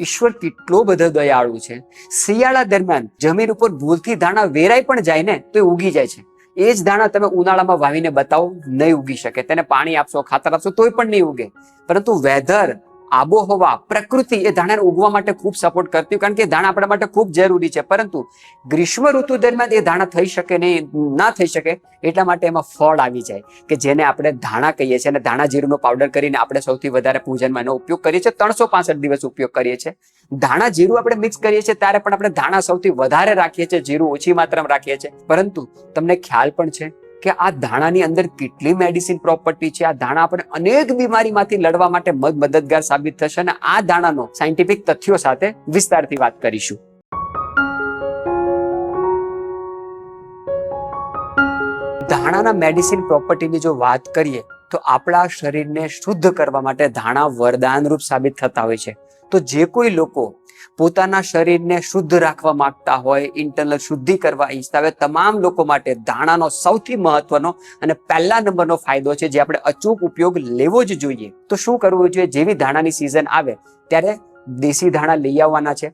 ઈશ્વર કેટલો બધો દયાળુ છે. શિયાળા દરમિયાન જમીન ઉપર ભૂલથી દાણા વેરાઈ પણ જાય ને તો એ ઉગી જાય છે. એ જ દાણા તમે ઉનાળામાં વાવીને બતાવો, નહીં ઉગી શકે. તેને પાણી આપશો, ખાતર આપશો, તોય પણ નહીં ઉગે. પરંતુ વેધર આબોહવા, પ્રકૃતિ એ ધાણાને ઉગવા માટે ખૂબ સપોર્ટ કરતી કારણ કે ધાણા આપણા માટે ખૂબ જરૂરી છે. પરંતુ ગ્રીષ્મ ઋતુ દરમિયાન એ ધાણા થઈ શકે નહીં ના થઈ શકે એટલા માટે એમાં ફળ આવી જાય કે જેને આપણે ધાણા કહીએ છીએ. અને ધાણા જીરુંનો પાવડર કરીને આપણે સૌથી વધારે પૂજનમાં એનો ઉપયોગ કરીએ છીએ. ત્રણસો પાસઠ દિવસ ઉપયોગ કરીએ છીએ. ધાણા જીરું આપણે મિક્સ કરીએ છીએ ત્યારે પણ આપણે ધાણા સૌથી વધારે રાખીએ છીએ. જીરું ઓછી માત્રામાં રાખીએ છીએ. પરંતુ તમને ખ્યાલ પણ છે કે આ ધાણાની અંદર કેટલી મેડિસિન પ્રોપર્ટી છે? આ ધાણા આપણે અનેક બીમારીમાંથી લડવા માટે મદ મદદગાર સાબિત થશે અને આ ધાણાનો સાયન્ટિફિક તથ્યો સાથે વિસ્તારથી વાત કરીશું. ધાણાના મેડિસિન પ્રોપર્ટીની જો વાત કરીએ તો આપણા શરીરને શુદ્ધ કરવા માટે ધાણા વરદાનરૂપ સાબિત થતા હોય છે. તો જે કોઈ લોકો પોતાના શરીરને શુદ્ધ રાખવા માંગતા હોય ઇન્ટરનલ શુદ્ધિ કરવા ઈચ્છતા હોય, તમામ લોકો માટે ધાણાનો સૌથી મહત્વનો અને પહેલા નંબરનો ફાયદો છે જે આપણે અચૂક ઉપયોગ લેવો જ જોઈએ. તો શું કરવું જોઈએ? જેવી ધાણાની સિઝન આવે, ત્યારે દેશી ધાણા લઈ આવવાના છે.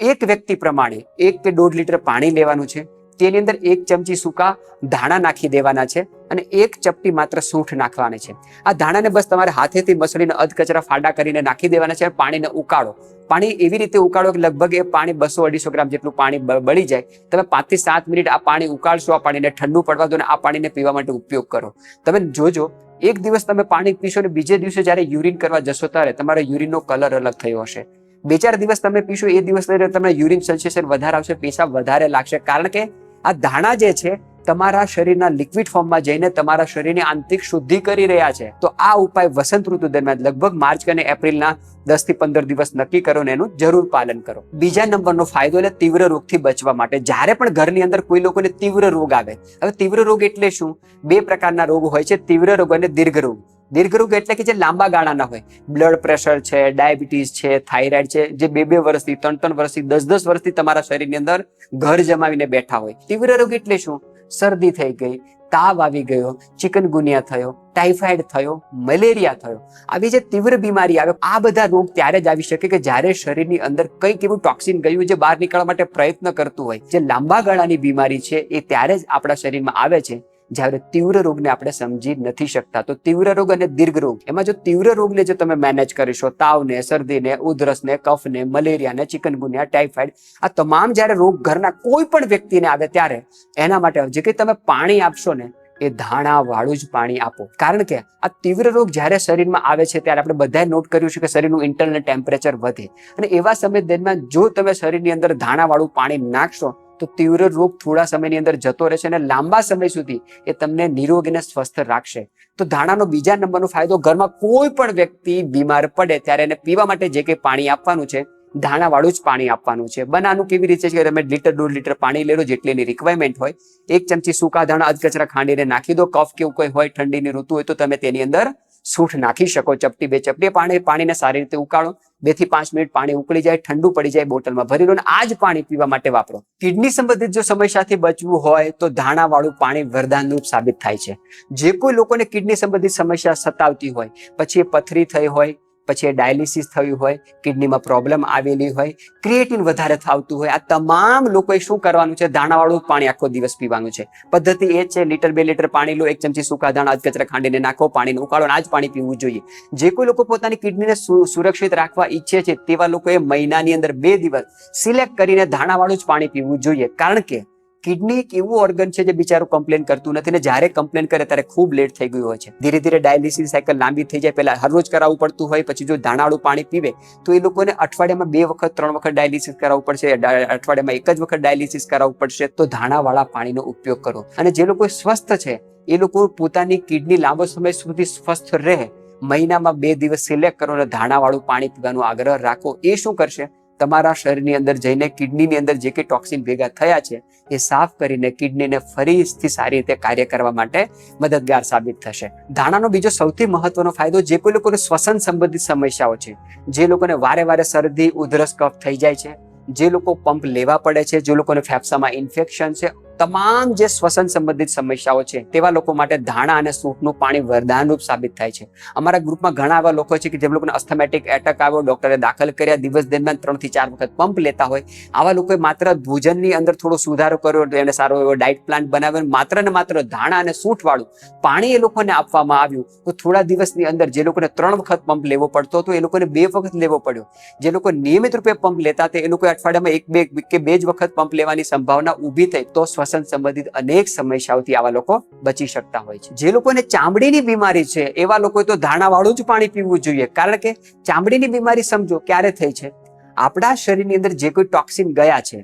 એક વ્યક્તિ પ્રમાણે એક કે દોઢ લીટર પાણી લેવાનું છે. તેની અંદર એક ચમચી સૂકા ધાણા નાખી દેવાના છે અને એક ચપટી માત્ર સૂંઠ નાખવાની છે. આ ધાણાને બસ તમારે હાથેથી મસળીને અધકચરા ફાડા કરીને નાખી દેવાના છે પાણીને ઉકાળો. પાણી એવી રીતે ઉકાળો કે લગભગ એ પાણી બસો અઢીસો ગ્રામ જેટલું પાણી બળી જાય. તમે પાંચથી સાત મિનિટ આ પાણી ઉકાળશો, આ પાણીને ઠંડુ પડવા દો અને આ પાણીને પીવા માટે ઉપયોગ કરો. તમે જોજો, એક દિવસ તમે પાણી પીશો ને બીજે દિવસે જ્યારે યુરિન કરવા જશો ત્યારે તમારો યુરિનનો કલર અલગ થયો હશે. બે ચાર દિવસ તમે પીશો, એ દિવસ તમને યુરિન સેન્સેશન વધારે આવશે પેશાબ વધારે લાગશે. કારણ કે આ ધાણા જે છે, તમારા શરીરના લિક્વિડ ફોર્મમાં જઈને તમારા શરીરની આંતરિક શુદ્ધિ કરી રહ્યા છે. તો આ ઉપાય વસંત ઋતુ દરમિયાન લગભગ માર્ચ અને એપ્રિલના દસથી પંદર દિવસ નક્કી કરો ને એનું જરૂર પાલન કરો. બીજા નંબરનો ફાયદો એટલે તીવ્ર રોગથી બચવા માટે જ્યારે પણ ઘરની અંદર કોઈ લોકોને તીવ્ર રોગ આવે, હવે તીવ્ર રોગ એટલે શું? બે પ્રકારના રોગ હોય છે. તીવ્ર રોગ અને દીર્ઘ રોગ. દીર્ઘ રોગ એટલે કે જે લાંબા ગાળાના હોય. બ્લડ પ્રેશર છે, ડાયાબિટીસ છે, થાઇરોઇડ છે, જે બે બે વર્ષથી, ત્રણ ત્રણ વર્ષથી, દસ દસ વર્ષથી તમારા શરીરની અંદર ઘર જમાવીને બેઠા હોય. તીવ્ર રોગ એટલે શું? શરદી થઈ ગઈ, તાવ આવી ગયો, ચિકનગુનિયા થયો, ટાઇફાઇડ થયો, મલેરિયા થયો. આવી જે તીવ્ર બીમારી આવે, આ બધા રોગ ત્યારે જ આવી શકે કે જ્યારે શરીરની અંદર કંઈક એવું ટોક્સિન ગયું જે બહાર નીકળવા માટે પ્રયત્ન કરતું હોય. જે લાંબા ગાળાની બીમારી છે, એ ત્યારે જ આપણા શરીરમાં આવે છે. જ્યારે તીવ્ર રોગને આપણે સમજી નથી શકતા, તો તીવ્ર રોગ અને દીર્ઘ રોગ, એમાં જો તીવ્ર રોગને જો તમે મેનેજ કરીશો તાવને, શરદીને, ઉધરસને, કફને મલેરિયાને ચિકનગુનિયા ટાઇફાઇડ આ તમામ જ્યારે રોગ ઘરના કોઈ પણ વ્યક્તિને આવે ત્યારે, એના માટે જે કંઈ તમે પાણી આપશો ને, એ ધાણા વાળું જ પાણી આપો. કારણ કે આ તીવ્ર રોગ જ્યારે શરીરમાં આવે છે ત્યારે આપણે બધાએ નોટ કર્યું છે કે શરીરનું ઇન્ટરનલ ટેમ્પરેચર વધે. અને એવા સમય દરમિયાન જો તમે શરીરની અંદર ધાણા વાળું પાણી નાખશો તો તીવ્ર રોગ થોડા સમયની અંદર જતો રહેશે અને લાંબા સમય સુધી એ તમને નિરોગ અને સ્વસ્થ રાખશે. તો ધાણાનો બીજા નંબરનો ફાયદો, ઘરમાં કોઈ પણ વ્યક્તિ બીમાર પડે ત્યારે એને પીવા માટે જે કંઈ પાણી આપવાનું છે, ધાણાવાળું જ પાણી આપવાનું છે. બનાનું કેવી રીતે છે કે તમે લીટર, દોઢ લીટર પાણી લેલો, જેટલી એની રિક્વાયરમેન્ટ હોય, એક ચમચી સૂકા ધાણા અધકચરા ખાંડીને નાખી દો. કફ કેવું કોઈ હોય, ઠંડીની ઋતુ હોય તો તમે તેની અંદર સૂંઠ નાખી શકો, ચપટી બે ચપટી પાણી, પાણીને સારી રીતે ઉકાળો. બેથી પાંચ મિનિટ પાણી ઉકળી જાય, ઠંડુ પડી જાય બોટલમાં. ભરી લો અને આ જ પાણી પીવા માટે વાપરો. કિડની સંબંધિત જો સમસ્યાથી બચવું હોય તો ધાણા વાળું પાણી વરદાનરૂપ સાબિત થાય છે. જે કોઈ લોકોને કિડની સંબંધિત સમસ્યા સતાવતી હોય, પછી એ પથરી થઈ હોય પછી એ ડાયાલિસિસ થયું હોય, કિડનીમાં પ્રોબ્લેમ આવેલી હોય, ક્રિએટિન વધારે થતું હોય, આ તમામ લોકોએ શું કરવાનું છે? દાણાવાળું પાણી આખો દિવસ પીવાનું છે. પદ્ધતિ એ છે, લીટર બે લીટર પાણી લો, એક ચમચી સૂકા દાણા અધકચરા ખાંડીને નાખો, પાણીને ઉકાળો આ જ પાણી પીવું જોઈએ. જે કોઈ લોકો પોતાની કિડનીને સુરક્ષિત રાખવા ઈચ્છે છે, તેવા લોકોએ મહિનાની અંદર બે દિવસ સિલેક્ટ કરીને દાણાવાળું જ પાણી પીવું જોઈએ. કારણ કે કિડની એક એવું ઓર્ગન છે જે બિચારું કમ્પ્લેન કરતું નથી ને જ્યારે કમ્પ્લેન કરે ત્યારે ખૂબ લેટ થઈ ગયું હોય છે. ધીરે ધીરે ડાયાલિસિસ સાયકલ લાંબી થઈ જાય. પહેલા હરરોજ કરાવવું પડતું હોય, પછી જો ધાણાવાળું પાણી પીવે, તો એ લોકોને અઠવાડિયામાં બે વખત, ત્રણ વખત ડાયાલિસિસ કરાવવું પડશે. અઠવાડિયામાં એક જ વખત ડાયાલિસિસ કરાવવું પડશે. તો ધાણાવાળા પાણીનો ઉપયોગ કરો. અને જે લોકો સ્વસ્થ છે, એ લોકો પોતાની કિડની લાંબો સમય સુધી સ્વસ્થ રહે. મહિનામાં બે દિવસ સિલેક્ટ કરો અને ધાણાવાળું પાણી પીવાનો આગ્રહ રાખો. એ શું કરશે? તમારા શરીરની અંદર જઈને કિડનીની અંદર જે કંઈ ટોક્સિન ભેગા થયા છે, એ સાફ કરીને કિડનીને ફરીથી સારી રીતે કાર્ય કરવા માટે મદદગાર સાબિત થશે. ધાણાનો બીજો સૌથી મહત્વનો ફાયદો જે કોઈ લોકોને શ્વસન સંબંધિત સમસ્યાઓ છે, જે લોકોને વારે વારે શરદી, ઉધરસ, કફ થઈ જાય છે, જે લોકો પંપ લેવા પડે છે, જે લોકોને ફેફસામાં ઇન્ફેક્શન છે તમામ જે શ્વસન સંબંધિત સમસ્યાઓ છે, તેવા લોકો માટે ધાણા અને સૂંઠનું પાણી વરદાનરૂપ સાબિત થાય છે. અમારા ગ્રુપમાં ઘણા એવા લોકો છે કે જેમ લોકોને અસ્થમેટિક એટેક આવ્યો, ડોક્ટરે દાખલ કર્યા, દિવસ દરમિયાન ત્રણથી ચાર વખત પંપ લેતા હોય. આવા લોકોએ માત્ર ભોજનની અંદર થોડો સુધારો કર્યો એને સારો એવો ડાયટ પ્લાન બનાવ્યો માત્ર ને માત્ર ધાણા અને સૂંઠ વાળું પાણી એ લોકોને આપવામાં આવ્યું. તો થોડા દિવસની અંદર જે લોકોને ત્રણ વખત પંપ લેવો પડતો હતો, એ લોકોને બે વખત લેવો પડ્યો. જે લોકો નિયમિત રૂપે પંપ લેતા હતા, એ લોકો અઠવાડિયામાં એક બે કે બે જ વખત પંપ લેવાની સંભાવના ઊભી થઈ. તો શ્વસન સંબંધિત અનેક સમસ્યાઓથી આવા લોકો બચી શકતા હોય છે. જે લોકોને ચામડીની બીમારી છે, એવા લોકોએ તો ધાણાવાળું જ પાણી પીવું જોઈએ. કારણ કે ચામડીની બીમારી સમજો, ક્યારે થઈ છે? આપણા શરીરની અંદર જે કોઈ ટોક્સિન ગયા છે,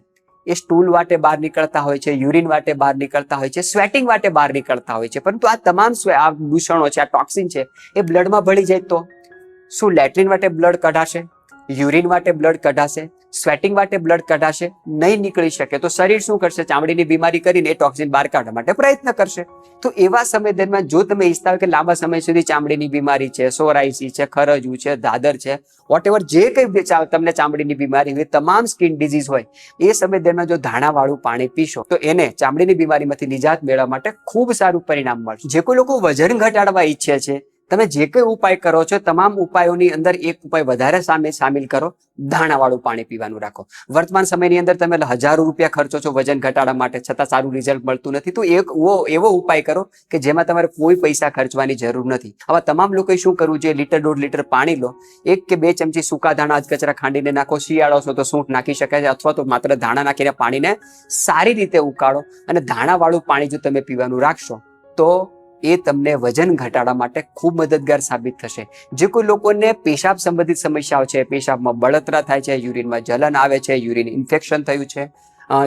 એ સ્ટૂલ વાટે બહાર નીકળતા હોય છે, યુરિન વાટે બહાર નીકળતા હોય છે, સ્વેટિંગ વાટે બહાર નીકળતા હોય છે. પરંતુ આ તમામ આ દૂષણો છે, આ ટોક્સિન છે, એ બ્લડમાં ભળી જાય તો? શું લેટ્રિન વાટે બ્લડ કઢાશે? યુરિન માટે બ્લડ કઢાશે સ્વેટિંગ માટે બ્લડ કઢાશે, નહીં નીકળી શકે તો શરીર શું કરશે? ચામડીની બીમારી કરીને એ ટોક્સિન બહાર કાઢવા માટે પ્રયત્ન કરશે. તો એવા સમય દરમિયાન જો તમે ઈચ્છતા હોય કે લાંબા સમય સુધી ચામડીની બીમારી છે સોરાઈસી છે ખરજવું છે દાદર છે વોટ એવર જે કંઈ તમને ચામડીની બીમારી હોય, તમામ સ્કિન ડિઝીઝ હોય, એ સમય દરમિયાન જો ધાણાવાળું પાણી પીશો, તો એને ચામડીની બીમારીમાંથી નિજાત મેળવવા માટે ખૂબ સારું પરિણામ મળશે. જે કોઈ લોકો વજન ઘટાડવા ઈચ્છે છે તમે જે કંઈ ઉપાય કરો છો, તમામ ઉપાયોની અંદર એક ઉપાય વધારે સામે સામેલ કરો. ધાણાવાળું પાણી પીવાનું રાખો. વર્તમાન સમયની અંદર તમે હજારો રૂપિયા ખર્ચો છો વજન ઘટાડવા માટે, છતાં સારું રિઝલ્ટ મળતું નથી. તો એક એવો ઉપાય કરો કે જેમાં તમારે કોઈ પૈસા ખર્ચવાની જરૂર નથી. આવા તમામ લોકોએ શું કરવું જોઈએ? લીટર દોઢ લીટર પાણી લો. એક કે બે ચમચી સૂકા ધાણા અધકચરા ખાંડીને નાખો. શિયાળો છો તો સૂંઠ નાખી શકાય છે અથવા તો માત્ર ધાણા નાખીને પાણીને સારી રીતે ઉકાળો. અને ધાણાવાળું પાણી જો તમે પીવાનું રાખશો, તો એ તમને વજન ઘટાડવા માટે ખૂબ મદદગાર સાબિત થશે. જે કોઈ લોકોને પેશાબ સંબંધિત સમસ્યાઓ છે, પેશાબમાં બળતરા થાય છે, યુરિનમાં જલન આવે છે, યુરિન ઇન્ફેક્શન થયું છે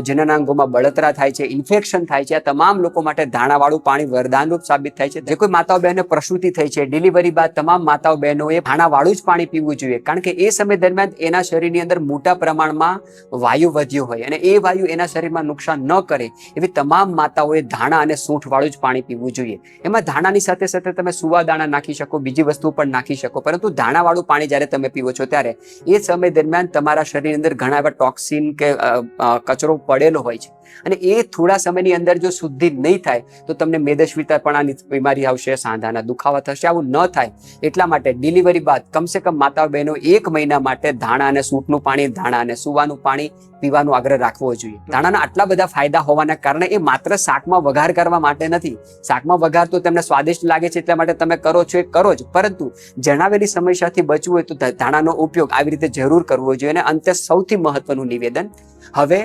જનનાંગોમાં બળતરા થાય છે ઇન્ફેક્શન થાય છે આ તમામ લોકો માટે ધાણાવાળું પાણી વરદાનરૂપ સાબિત થાય છે. જે કોઈ માતાઓ બહેનને પ્રસૂતિ થઈ છે ડિલિવરી બાદ તમામ માતાઓ બહેનોએ ધાણાવાળું જ પાણી પીવું જોઈએ. કારણ કે એ સમય દરમિયાન એના શરીરની અંદર મોટા પ્રમાણમાં વાયુ વધ્યો હોય અને એ વાયુ એના શરીરમાં નુકસાન ન કરે એવી તમામ માતાઓએ ધાણા અને સૂંઠવાળું જ પાણી પીવું જોઈએ. એમાં ધાણાની સાથે સાથે તમે સુવા દાણા નાખી શકો બીજી વસ્તુ પણ નાખી શકો. પરંતુ ધાણાવાળું પાણી જ્યારે તમે પીવો છો ત્યારે એ સમય દરમિયાન તમારા શરીરની અંદર ઘણા એવા ટોક્સિન કે અ, કચરો પડેલો હોય છે. અને એ થોડા સમયની અંદર જો શુદ્ધિ નહીં થાય, તો તમને મેદસ્વીતાપણાની બીમારી આવશે, સાંધાના દુખાવા થશે, આવું ન થાય. એટલા માટે ડિલિવરી બાદ કમસે કમ માતા બહેનો એક મહિના માટે ધાણા અને સૂટનું પાણી, ધાણા અને સુવાનું પાણી પીવાનો આગ્રહ રાખવો જોઈએ. ધાણાના આટલા બધા ફાયદા હોવાના કારણે એ માત્ર શાકમાં વઘાર કરવા માટે નથી. શાકમાં વઘાર તો તમને સ્વાદિષ્ટ લાગે છે એટલા માટે તમે કરો છો એ કરો જ. પરંતુ જણાવેલી સમસ્યાથી બચવું હોય તો ધાણાનો ઉપયોગ આવી રીતે જરૂર કરવો જોઈએ અને અંતે સૌથી મહત્વનું નિવેદન, હવે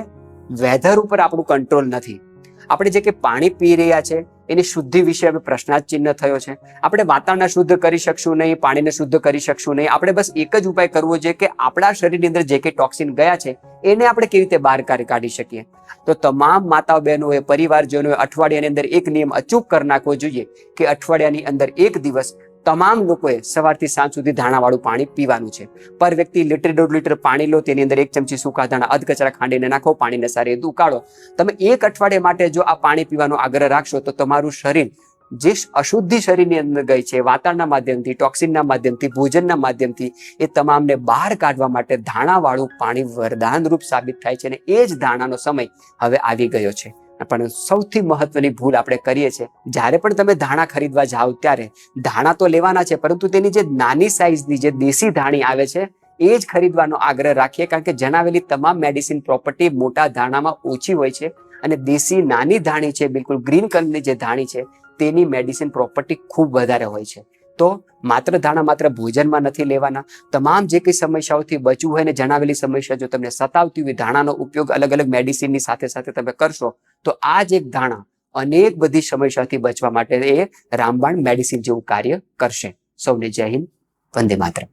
વેધર ઉપર આપણું કંટ્રોલ નથી. આપણે જે કે પાણી પી રહ્યા છે, એની શુદ્ધિ વિશે હવે પ્રશ્નાર્થ ચિહ્ન થયો છે. આપણે વાતાવરણ શુદ્ધ કરી શકશું નહીં પાણીને શુદ્ધ કરી શકશું નહીં. આપણે બસ એક જ ઉપાય કરવો છે કે આપણા શરીરની અંદર જે કે ટોક્સિન ગયા છે, એને આપણે કેવી રીતે બહાર કાઢી કાઢી શકીએ. તો તમામ માતાઓ બહેનોએ, પરિવારજનોએ અઠવાડિયાની અંદર એક નિયમ અચૂક કરી નાખવો જોઈએ કે અઠવાડિયાની અંદર એક દિવસ તમામ લોકોએ સવારથી સાંજ સુધી ધાણાવાળું પાણી પીવાનું છે. પર વ્યક્તિ લીટર દોઢ લીટર પાણી લો, તેની અંદર એક ચમચી સૂકા ધાણા અધકચરા ખાંડીને નાખો, પાણીને સારી રીતે ઉકાળો. તમે એક અઠવાડિયા માટે જો આ પાણી પીવાનો આગ્રહ રાખશો, તો તમારું શરીર જે અશુદ્ધિ શરીરની અંદર ગઈ છે, વાતાવરણના માધ્યમથી, ટોક્સિનના માધ્યમથી, ભોજનના માધ્યમથી, એ તમામને બહાર કાઢવા માટે ધાણાવાળું પાણી વરદાનરૂપ સાબિત થાય છે અને એ જ ધાણાનો સમય હવે આવી ગયો છે. પણ સૌથી મહત્વની ભૂલ આપણે કરીએ છીએ. જ્યારે પણ તમે ધાણા ખરીદવા જાઓ ત્યારે ધાણા તો લેવાના છે, પરંતુ તેની જે નાની સાઈઝની જે દેશી ધાણી આવે છે, એ જ ખરીદવાનો આગ્રહ રાખીએ, કારણ કે જણાવેલી તમામ મેડિસિન પ્રોપર્ટી મોટા ધાણામાં ઓછી હોય છે અને દેશી નાની ધાણી છે, બિલકુલ ગ્રીન કલરની જે ધાણી છે, તેની મેડિસિન પ્રોપર્ટી ખૂબ વધારે હોય છે. તો માત્ર ધાણા માત્ર ભોજનમાં નથી લેવાના. તમામ જે કંઈ સમસ્યાઓથી બચવું હોય ને જણાવેલી સમસ્યા જો તમને સતાવતી હોય, ધાણાનો ઉપયોગ અલગ અલગ મેડિસિનની સાથે સાથે તમે કરશો તો આ જ એક ધાણા અનેક બધી સમસ્યાથી બચવા માટે એ રામબાણ મેડિસિન જેવું કાર્ય કરશે. સૌને જય હિન્દ. વંદે માતરમ.